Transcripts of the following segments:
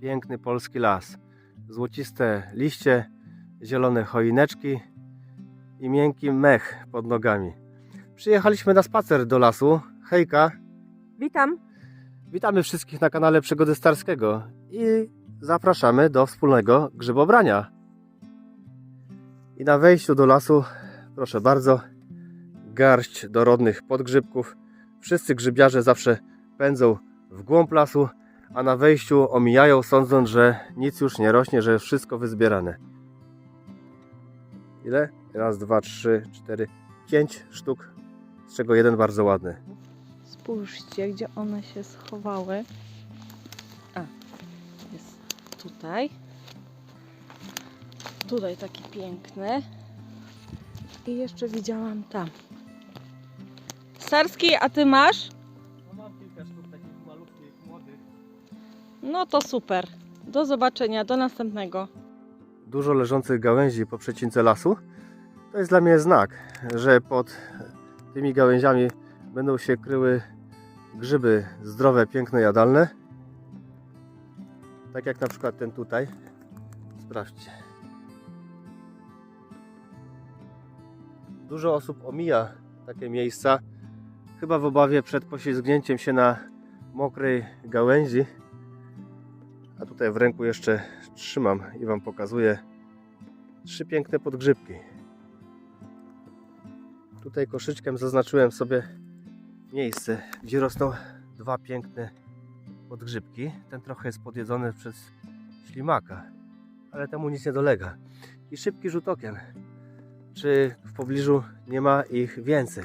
Piękny polski las. Złociste liście, zielone choineczki i miękki mech pod nogami. Przyjechaliśmy na spacer do lasu. Hejka, Witam. witamy wszystkich na kanale Przygody Starskiego i zapraszamy do wspólnego grzybobrania. I na wejściu do lasu, proszę bardzo, garść dorodnych podgrzybków. Wszyscy grzybiarze zawsze pędzą w głąb lasu, a na wejściu omijają, sądząc, że nic już nie rośnie, że wszystko wyzbierane. Ile? Raz, dwa, trzy, cztery, pięć sztuk, z czego jeden bardzo ładny. Spójrzcie, gdzie one się schowały. A, jest tutaj. Tutaj taki piękny. I jeszcze widziałam tam. Starski, a ty masz? No to super. Do zobaczenia, do następnego. Dużo leżących gałęzi po przecince lasu to jest dla mnie znak, że pod tymi gałęziami będą się kryły grzyby zdrowe, piękne, jadalne. Tak jak na przykład ten tutaj. Sprawdźcie. Dużo osób omija takie miejsca, chyba w obawie przed poślizgnięciem się na mokrej gałęzi. A tutaj w ręku jeszcze trzymam i Wam pokazuję trzy piękne podgrzybki. Tutaj koszyczkiem zaznaczyłem sobie miejsce, gdzie rosną dwa piękne podgrzybki. Ten trochę jest podjedzony przez ślimaka, ale temu nic nie dolega. I szybki rzut okiem, czy w pobliżu nie ma ich więcej.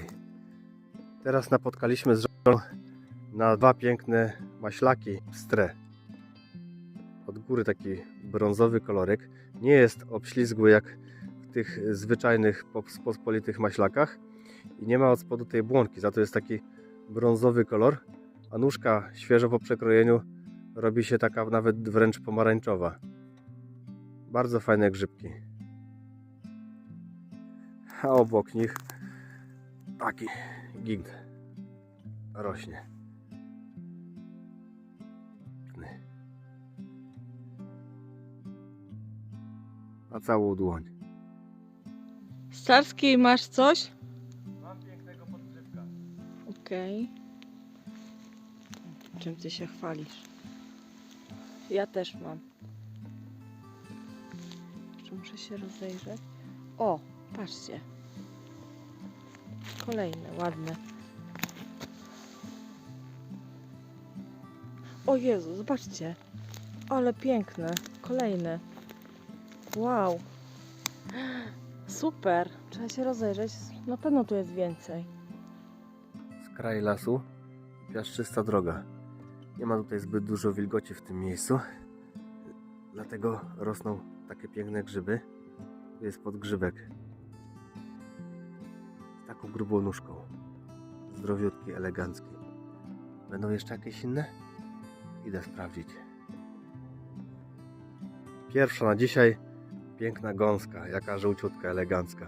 Teraz napotkaliśmy z żoną na dwa piękne maślaki pstre góry taki brązowy kolorek. Nie jest obślizgły jak w tych zwyczajnych pos- pospolitych maślakach i nie ma od spodu tej błonki, za to jest taki brązowy kolor, a nóżka świeżo po przekrojeniu robi się taka nawet wręcz pomarańczowa. Bardzo fajne grzybki. A obok nich taki gig rośnie. Na całą dłoń. Starski, masz coś? Mam pięknego podgrzybka. Okej. Czym ty się chwalisz? Ja też mam. Jeszcze muszę się rozejrzeć. O, patrzcie. Kolejne, ładne. O Jezu, zobaczcie. Ale piękne. Kolejne. Wow. Super. Trzeba się rozejrzeć. Na pewno tu jest więcej. Skraj lasu, piaszczysta droga. Nie ma tutaj zbyt dużo wilgoci w tym miejscu, dlatego rosną takie piękne grzyby. Tu jest podgrzybek z taką grubą nóżką. Zdrowiutki, elegancki. Będą jeszcze jakieś inne? Idę sprawdzić. Pierwsza na dzisiaj piękna gąska, jaka żółciutka, elegancka.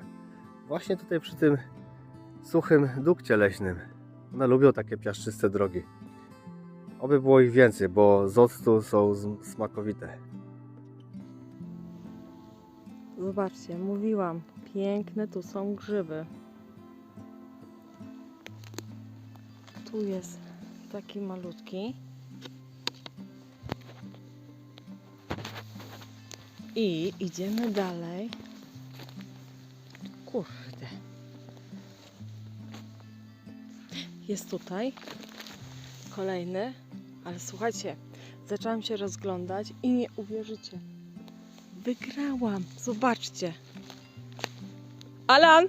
Właśnie tutaj przy tym suchym dukcie leśnym. One lubią takie piaszczyste drogi. Oby było ich więcej, bo z octu są smakowite. Zobaczcie, mówiłam, piękne tu są grzyby. Tu jest taki malutki. I idziemy dalej. Kurde. Jest tutaj kolejny, ale słuchajcie, zaczęłam się rozglądać i nie uwierzycie. Wygrałam. Zobaczcie. Alan!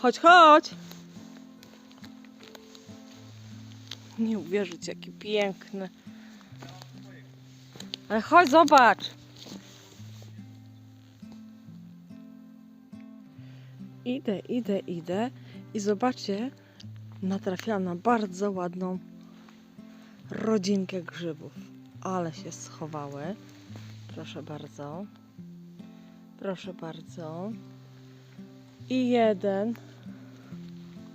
Chodź, chodź! Nie uwierzycie, jaki piękny. Ale chodź, zobacz! Idę, idę, idę i zobaczcie, natrafiłam na bardzo ładną rodzinkę grzybów. Ale się schowały. Proszę bardzo. Proszę bardzo. I jeden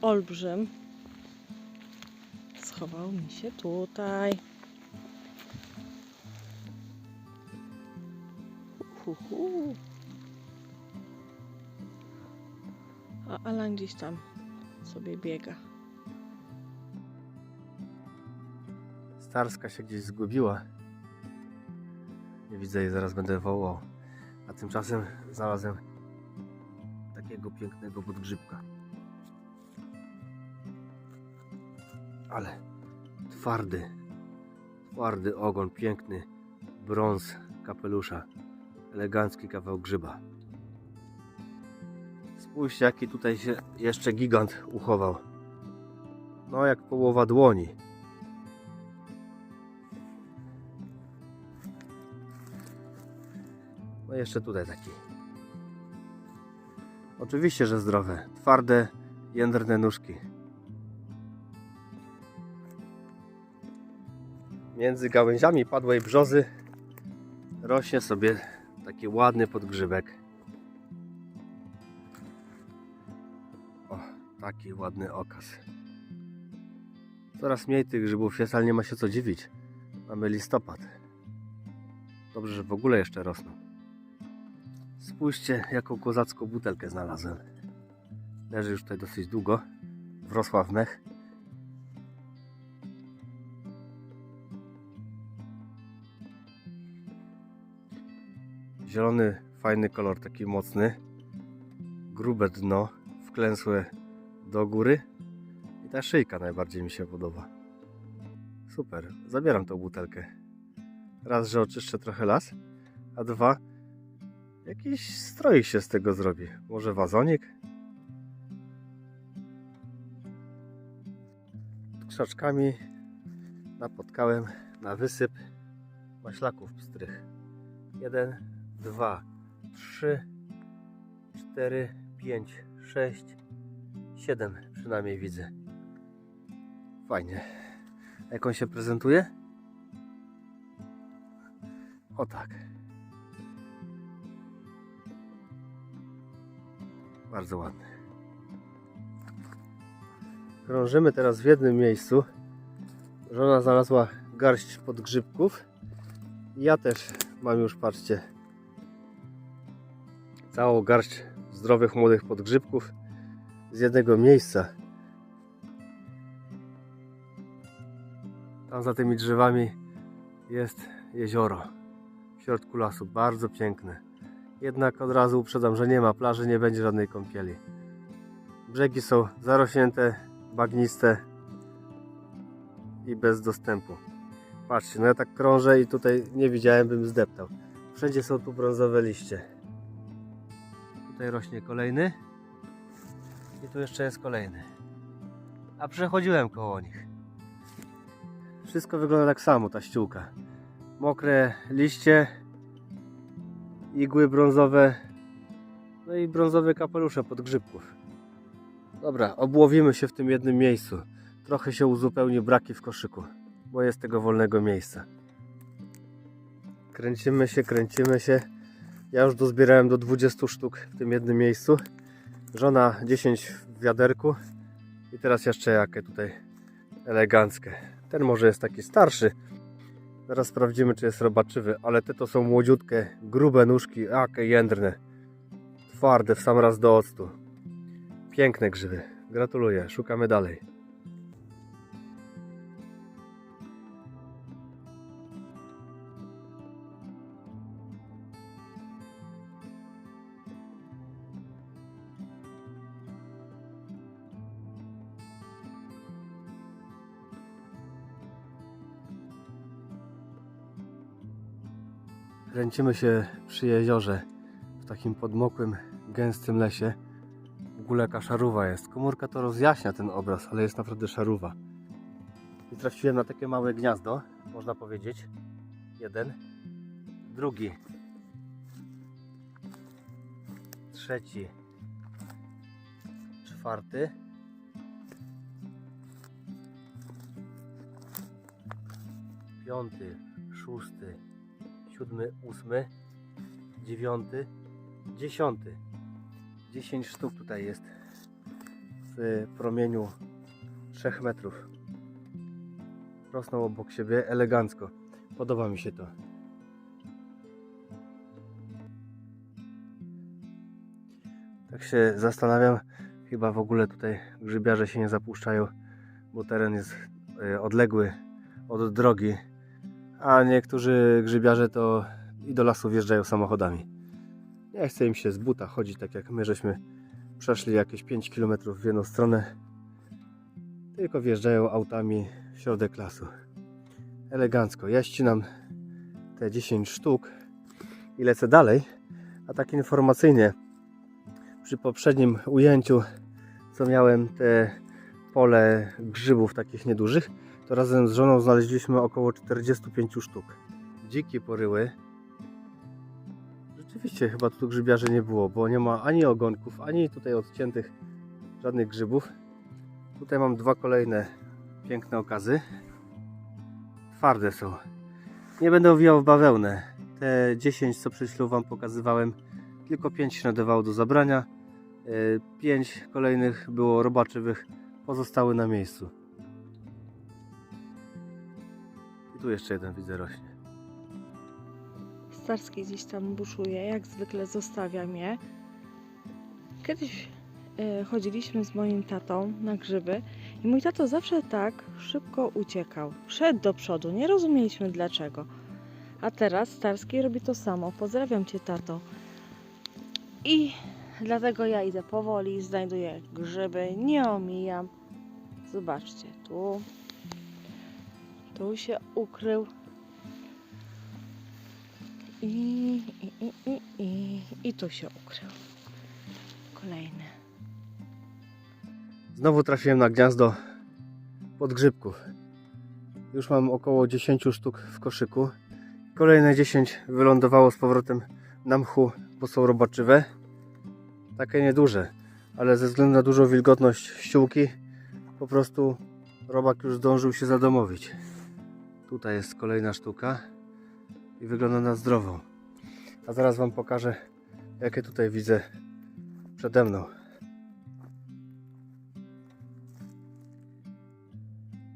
olbrzym schował mi się tutaj. Uhuhu. A Alan gdzieś tam sobie biega. Starska się gdzieś zgubiła. Nie widzę jej, zaraz będę wołał. A tymczasem znalazłem takiego pięknego podgrzybka. Ale twardy, twardy ogon, piękny brąz kapelusza, elegancki kawał grzyba. Spójrzcie, jaki tutaj się jeszcze gigant uchował. No, jak połowa dłoni. No jeszcze tutaj taki. Oczywiście, że zdrowe. Twarde, jędrne nóżki. Między gałęziami padłej brzozy rośnie sobie taki ładny podgrzybek. O, taki ładny okaz. Coraz mniej tych grzybów jest, ale nie ma się co dziwić. Mamy listopad. Dobrze, że w ogóle jeszcze rosną. Spójrzcie, jaką kozacką butelkę znalazłem. Leży już tutaj dosyć długo. Wrosła w mech. Zielony, fajny kolor, taki mocny. Grube dno, wklęsłe do góry. I ta szyjka najbardziej mi się podoba. Super, zabieram tą butelkę. Raz, że oczyszczę trochę las, a dwa, Jakiś stroik się z tego zrobi. Może wazonik? Krzaczkami napotkałem na wysyp maślaków pstrych. Jeden, dwa, trzy, cztery, pięć, sześć, siedem przynajmniej widzę. Fajnie. Jak on się prezentuje? O tak. Bardzo ładny. Krążymy teraz w jednym miejscu. Żona znalazła garść podgrzybków. Ja też mam już, patrzcie, całą garść zdrowych, młodych podgrzybków z jednego miejsca. Tam za tymi drzewami jest jezioro w środku lasu, bardzo piękne. Jednak od razu uprzedzam, że nie ma plaży, nie będzie żadnej kąpieli. Brzegi są zarośnięte, bagniste i bez dostępu. Patrzcie, no ja tak krążę i tutaj nie widziałem, bym zdeptał. Wszędzie są tu brązowe liście. Tutaj rośnie kolejny i tu jeszcze jest kolejny. A przechodziłem koło nich. Wszystko wygląda tak samo, ta ściółka. Mokre liście, igły brązowe, no i brązowe kapelusze podgrzybków. Dobra, obłowimy się w tym jednym miejscu. Trochę się uzupełni braki w koszyku, bo jest tego wolnego miejsca. Kręcimy się, kręcimy się. Ja już dozbierałem do 20 sztuk w tym jednym miejscu. Żona 10 w wiaderku. I teraz jeszcze jakie tutaj eleganckie. Ten może jest taki starszy, Zaraz sprawdzimy, czy jest robaczywy, ale te to są młodziutkie, grube nóżki, jakie jędrne. Twarde w sam raz do octu. Piękne grzyby. Gratuluję, szukamy dalej. Kręcimy się przy jeziorze w takim podmokłym, gęstym lesie. W ogóle jaka szaruwa jest. Komórka to rozjaśnia ten obraz, ale jest naprawdę szaruwa. I trafiłem na takie małe gniazdo, można powiedzieć. Jeden, drugi, trzeci, czwarty. Piąty, szósty, siódmy, ósmy, dziewiąty, dziesiąty. Dziesięć sztuk tutaj jest w promieniu 3 metrów. Rosną obok siebie elegancko. Podoba mi się to. Tak się zastanawiam, chyba w ogóle tutaj grzybiarze się nie zapuszczają, bo teren jest e, odległy od drogi, a niektórzy grzybiarze to i do lasu wjeżdżają samochodami. Nie chce im się z buta chodzić, tak jak my żeśmy przeszli jakieś 5 km w jedną stronę, tylko wjeżdżają autami w środek lasu. Elegancko. Ja ścinam te 10 sztuk i lecę dalej. A tak informacyjnie, przy poprzednim ujęciu, co miałem te pole grzybów takich niedużych, to razem z żoną znaleźliśmy około 45 sztuk. Dzikie poryły. Rzeczywiście chyba tu grzybiarzy nie było, bo nie ma ani ogonków, ani tutaj odciętych żadnych grzybów. Tutaj mam dwa kolejne piękne okazy. Twarde są. Nie będę owijał w bawełnę. Te 10, co przed chwilą Wam pokazywałem, tylko 5 się nadawało do zabrania. 5 kolejnych było robaczywych, pozostały na miejscu. Tu jeszcze jeden widzę rośnie. Starski gdzieś tam buszuje, jak zwykle zostawiam je. Kiedyś e, chodziliśmy z moim tatą na grzyby i mój tato zawsze tak szybko uciekał. Szedł do przodu, nie rozumieliśmy dlaczego. A teraz Starski robi to samo. Pozdrawiam Cię, tato. I dlatego ja idę powoli, znajduję grzyby, nie omijam. Zobaczcie, tu, tu się ukrył. I, i, i, i, i, i tu się ukrył. Kolejny. Znowu trafiłem na gniazdo podgrzybków. Już mam około 10 sztuk w koszyku. Kolejne 10 wylądowało z powrotem na mchu, bo są robaczywe. Takie nieduże, ale ze względu na dużą wilgotność ściółki, po prostu robak już zdążył się zadomowić. Tutaj jest kolejna sztuka i wygląda na zdrową. A zaraz Wam pokażę, jakie tutaj widzę przede mną.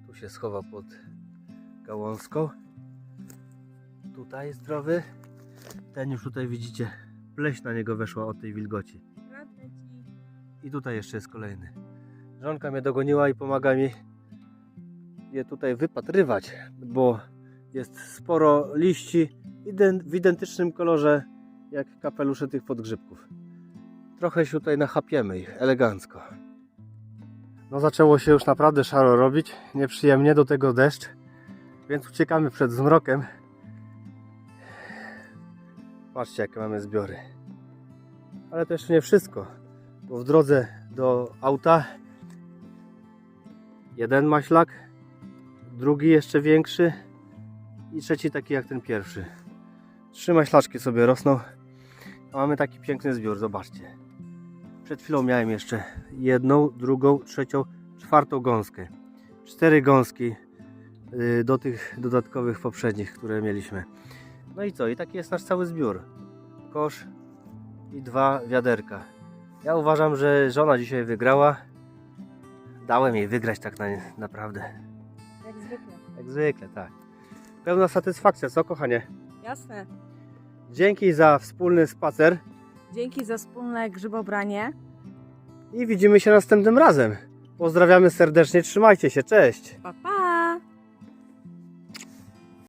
Tu się schowa pod gałązką. Tutaj jest zdrowy. Ten już tutaj widzicie, pleść na niego weszła od tej wilgoci. I tutaj jeszcze jest kolejny. Żonka mnie dogoniła i pomaga mi je tutaj wypatrywać, bo jest sporo liści w identycznym kolorze jak kapelusze tych podgrzybków. Trochę się tutaj nachapiemy ich elegancko. No zaczęło się już naprawdę szaro robić, nieprzyjemnie, do tego deszcz, więc uciekamy przed zmrokiem. Patrzcie jakie mamy zbiory. Ale to jeszcze nie wszystko, bo w drodze do auta jeden maślak, drugi jeszcze większy i trzeci taki jak ten pierwszy. Trzy maślaczki sobie rosną, a mamy taki piękny zbiór, zobaczcie. Przed chwilą miałem jeszcze jedną, drugą, trzecią, czwartą gąskę. Cztery gąski y, do tych dodatkowych poprzednich, które mieliśmy. No i co? I taki jest nasz cały zbiór. Kosz i dwa wiaderka. Ja uważam, że żona dzisiaj wygrała. Dałem jej wygrać tak na, naprawdę. Jak zwykle. Tak. Pełna satysfakcja, co kochanie? Jasne. Dzięki za wspólny spacer Dzięki za wspólne grzybobranie. i widzimy się następnym razem. Pozdrawiamy serdecznie, trzymajcie się, cześć! Pa, pa!